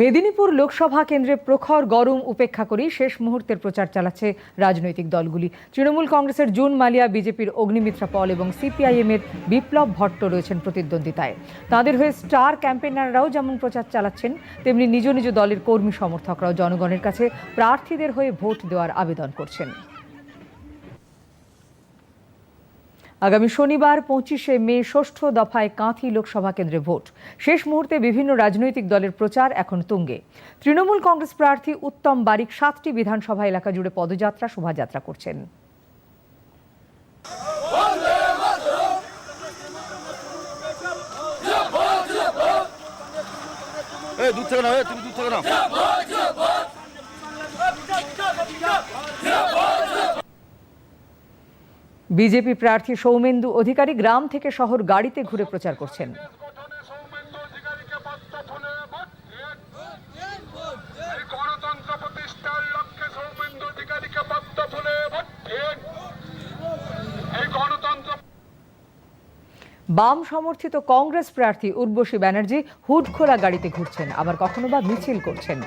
মেদিনীপুর লোকসভা কেন্দ্রে প্রখর গরম উপেক্ষা করেই শেষ মুহূর্তের প্রচার চালাচ্ছে রাজনৈতিক দলগুলি। তৃণমূল কংগ্রেসের জুন মালিয়া, বিজেপির অগ্নিমিত্রা পল এবং সিপিআইএম এর বিপ্লব ভট্ট রয়েছেন প্রতিদ্বন্দ্বিতায়। তাদের হয়ে স্টার ক্যাম্পেনাররাও যেমন প্রচার চালাচ্ছেন, তেমনি নিজ নিজ দলের কর্মী সমর্থকরাও জনগণের কাছে প্রার্থীদের হয়ে ভোট দেওয়ার আবেদন করছেন। আগামী শনিবার পঁচিশে মে ষষ্ঠ দফায় কাঁথি লোকসভা কেন্দ্রে ভোট। শেষ মুহূর্তে বিভিন্ন রাজনৈতিক দলের প্রচার এখন তুঙ্গে। তৃণমূল কংগ্রেস প্রার্থী উত্তম বারিক সাতটি বিধানসভা এলাকা জুড়ে পদযাত্রা, শোভাযাত্রা করছেন। দূর থেকে এই তুমি দূর থেকে নাও। বিজেপি প্রার্থী সৌমেন্দু অধিকারী গ্রাম থেকে শহর গাড়িতে ঘুরে প্রচার করছেন। বাম সমর্থিত কংগ্রেস প্রার্থী উর্বশী ব্যানার্জি হুড খোলা গাড়িতে ঘুরছেন, আবার কখনো বা মিছিল করছেন।